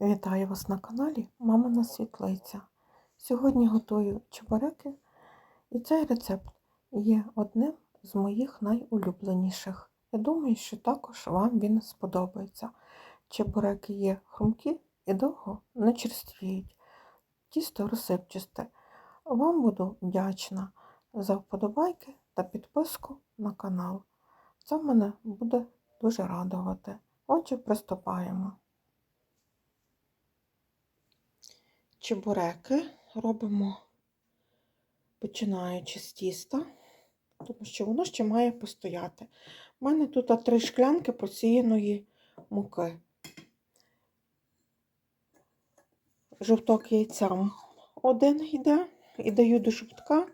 Вітаю вас на каналі Мамина Світлиця. Сьогодні готую чебуреки, і цей рецепт є одним з моїх найулюбленіших. Я думаю, що також вам він сподобається. Чебуреки є хрумкі і довго не черствіють. Тісто розсипчасте. Вам буду вдячна за вподобайки та підписку на канал. Це мене буде дуже радувати. Отже, приступаємо. Чебуреки робимо починаючи з тіста, тому що воно ще має постояти. У мене тут три шклянки просіяної муки. Жовток яйця один йде і даю до жовтка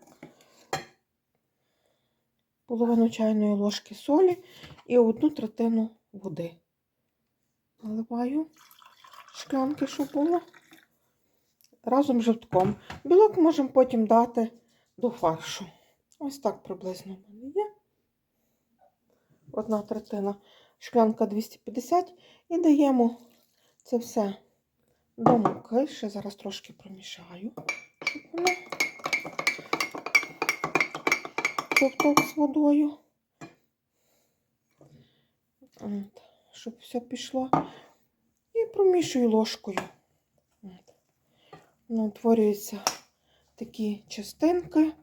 половину чайної ложки солі і одну третину води. Наливаю шклянки, щоб було разом з жовтком. Білок можемо потім дати до фаршу. Ось так приблизно в мене є. Одна третина, шклянка 250 і даємо це все до муки. Ще зараз трошки промішаю, щоб воно жовток з водою. От, щоб все пішло. І промішую ложкою. Ну, утворюються такі частинки.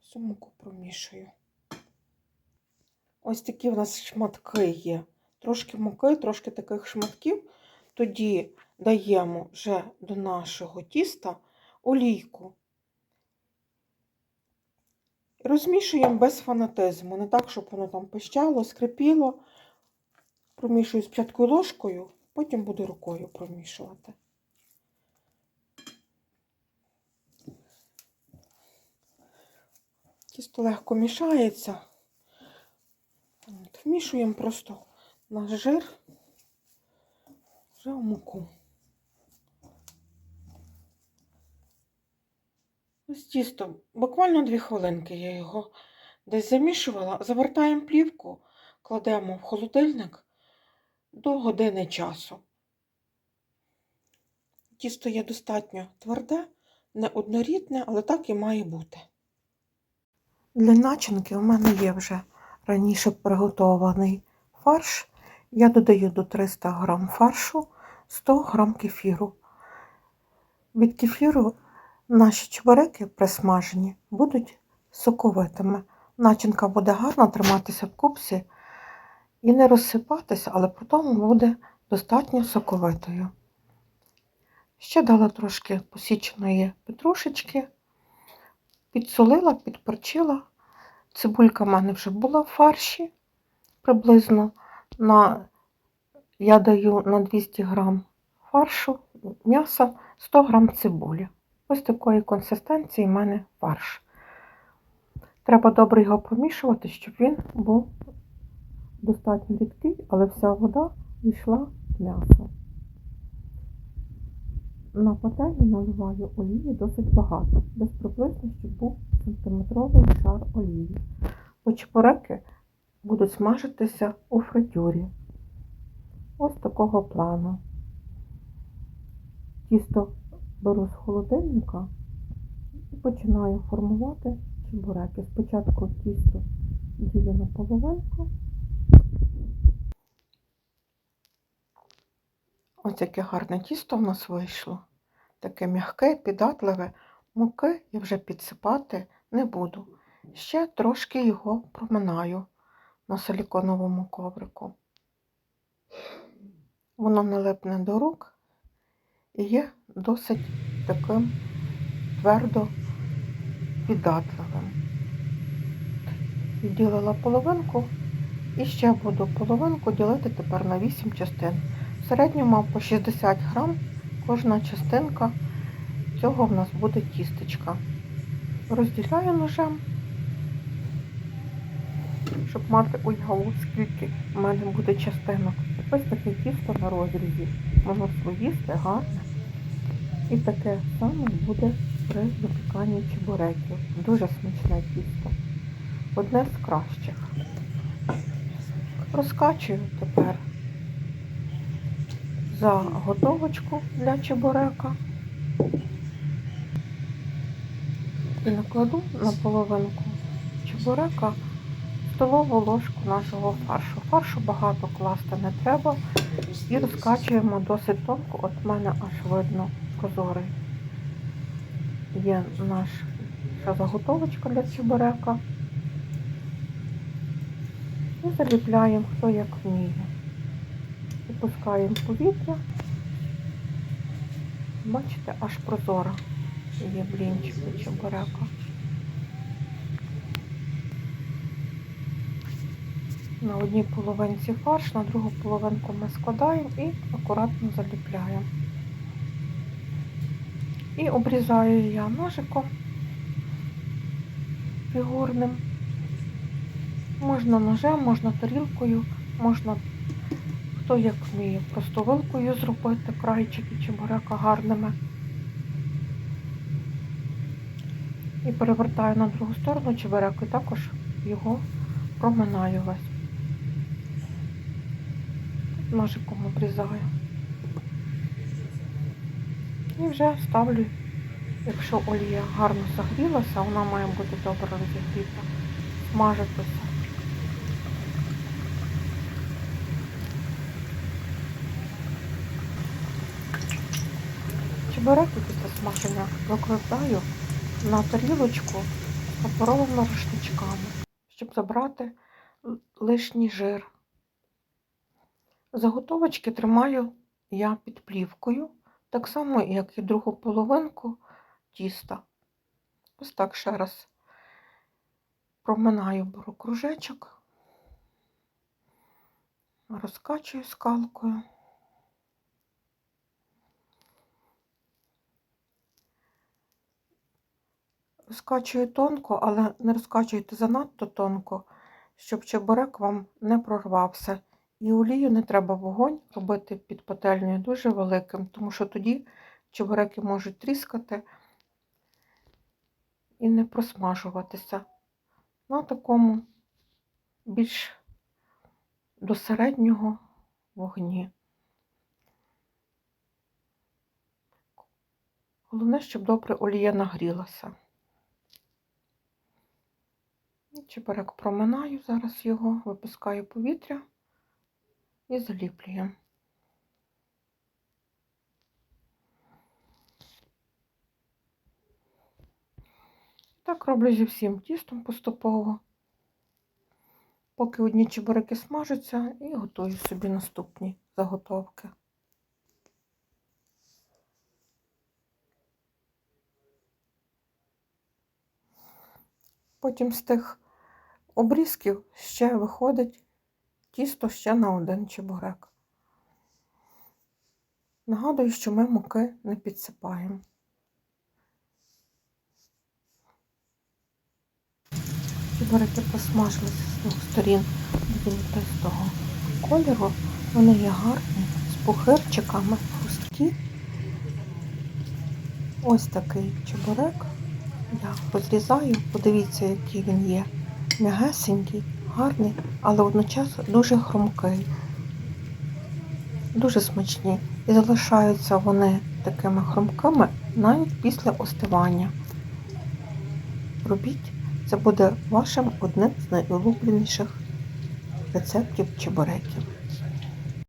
Всю муку промішую. Ось такі в нас шматки є. Трошки муки, трошки таких шматків. Тоді даємо вже до нашого тіста олійку. Розмішуємо без фанатизму, не так, щоб воно там пищало, скрипіло. Промішую спочатку ложкою, потім буду рукою промішувати. Тісто легко мішається. От, Вмішуємо просто наш жир вже в муку. Ось тісто, буквально дві хвилинки я його десь замішувала, завертаємо плівку, кладемо в холодильник до години часу. Тісто є достатньо тверде, не однорідне, але так і має бути. Для начинки у мене є вже раніше приготований фарш. Я додаю до 300 г фаршу 100 г кефіру. Від кефіру наші чебуреки присмажені будуть соковитими. Начинка буде гарно триматися в купсі і не розсипатися, але тому буде достатньо соковитою. Ще дала трошки посіченої петрушечки, підсолила, підперчила. Цибулька в мене вже була в фарші. Приблизно на, я даю на 200 грам фаршу, м'яса 100 грам цибулі. Ось такої консистенції в мене фарш. Треба добре його помішувати, щоб він був достатньо рідкий, але вся вода війшла в м'ясо. На пательню наливаю олії досить багато, десь приблизно, щоб був сантиметровий шар олії. Бо будуть смажитися у фритюрі. Ось такого плану. Тісто беру з холодильника і починаю формувати чебуреки. Спочатку тісто ділю на половинку. Ось яке гарне тісто в нас вийшло. Таке м'яке, піддатливе. Муки я вже підсипати не буду. Ще трошки його проминаю на силіконовому коврику. Воно не липне до рук і є досить таким твердо піддатливим. Відділила половинку і ще буду половинку ділити тепер на 8 частин. В середньому по 60 грам кожна частинка цього в нас буде тістечка. Розділяю ножем, щоб мати уяву, скільки в мене буде частинок. Ось таке тісто на розрізі. Воно слоїсте, гарне. І таке саме буде при випіканні чебуреків. Дуже смачне тісто. Одне з кращих. Розкачую тепер заготовочку для чебурека і накладу на половинку чебурека столову ложку нашого фаршу. Фаршу багато класти не треба. І розкачуємо досить тонко. От в мене аж видно прозорий. Є наша заготовочка для чебурека. І заліпляємо хто як вміє. Випускаємо повітря. Бачите, аж прозора є блінчик від чебурека. На одній половинці фарш, на другу половинку ми складаємо і акуратно заліпляємо. І обрізаю я ножиком фігурним. Можна ножем, можна тарілкою, можна хто як вміє, просто вилкою зробити крайчики чебурека гарними. І перевертаю на другу сторону чебурек і також його проминаю весь. Ножиком обрізаю. І вже ставлю, якщо олія гарно загрілася, вона має бути добре розігріта, смажитися. Чебуреки після смаження викладаю на тарілочку з паперовими рушничками, щоб забрати лишній жир. Заготовочки тримаю я під плівкою, так само, як і другу половинку тіста. Ось так ще раз проминаю беру кружечок, розкачую скалкою. Розкачую тонко, але не розкачуйте занадто тонко, щоб чебурек вам не прорвався. І олію не треба вогонь робити під пательнею дуже великим, тому що тоді чебуреки можуть тріскати і не просмажуватися. На такому більш до середнього вогні. Головне, щоб добре олія нагрілася. І Чебурек проминаю зараз його, випускаю повітря і заліплюю. Так роблю зі всім тістом поступово, поки одні чебуреки смажаться і готую собі наступні заготовки. Потім з тих обрізків ще виходить тісто ще на один чебурек. Нагадую, що ми муки не підсипаємо. Чебуреки посмажилися з двох сторін золотистого кольору. Вони є гарні, з пухирчиками, хрусткі. Ось такий чебурек. Я розрізаю, подивіться, який він є. М'ягесенький, гарний, але одночасно дуже хрумкий. Дуже смачні. І залишаються вони такими хрумкими навіть після остивання. Робіть, це буде вашим одним з найулюбленіших рецептів чебуреків.